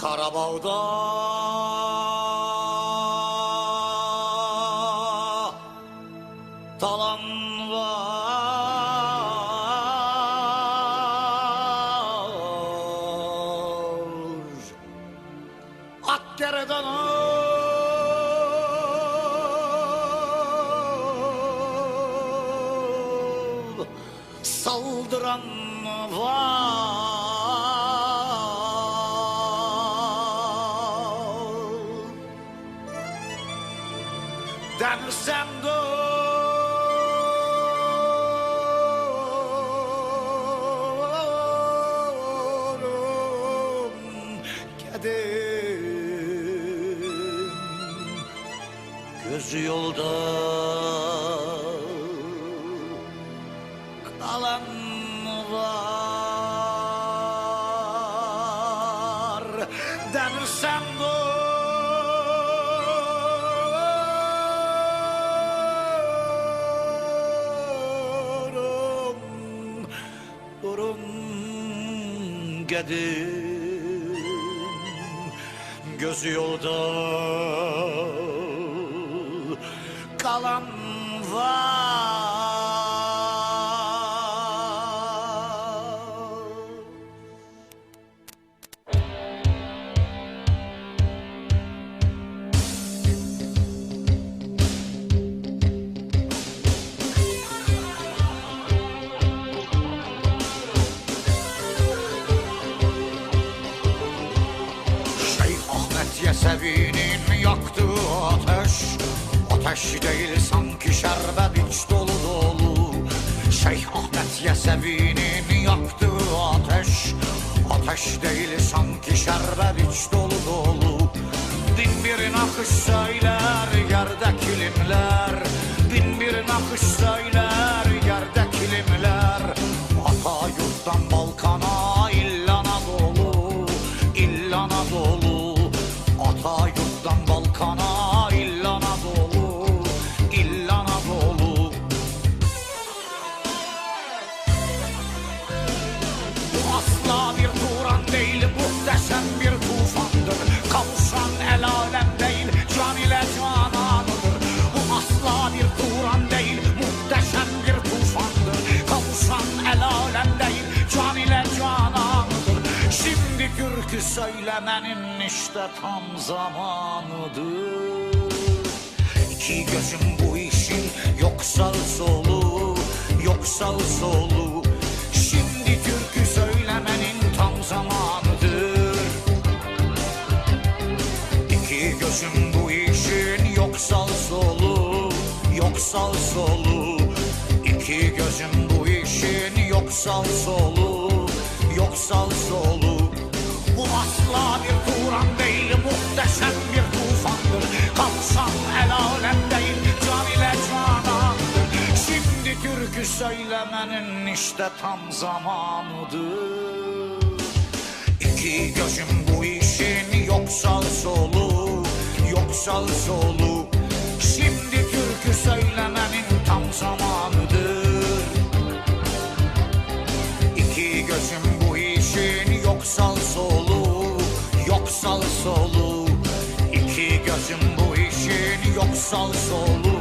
Karabağ'da. Talan var. Akkere'den al. Saldıran var Doğrum Kedim Gözü yolda kalan var. Denirsem durum gedim Gözü yolda kalan var Ahmet Yesevi'nin yaktığı ateş. Ateş değil sanki şerbet iç dolu dolu. Şeyh Ahmet Yesevi'nin yaktığı ateş. Ateş değil sanki şerbet iç dolu dolu. Bin bir nakış söyler yerde kilimler. Bin bir nakış söyler Türkü söylemenin işte tam zamanıdır. İki gözüm bu işin yok sağı solu Yok sağı solu. Şimdi türkü söylemenin tam zamanıdır. İki gözüm bu işin yok sağı solu Yok sağı solu. İki gözüm bu işin yok sağı solu Yok sağı solu asla bir Turan değil muhteşem bir tufandır. Kavuşan el alem değil can ile canandır Şimdi türkü söylemenin işte tam zamanıdır. İki gözüm bu işin yok sağ solu Yok sağ solu. Şimdi Gözüm bu işin yok sağ solu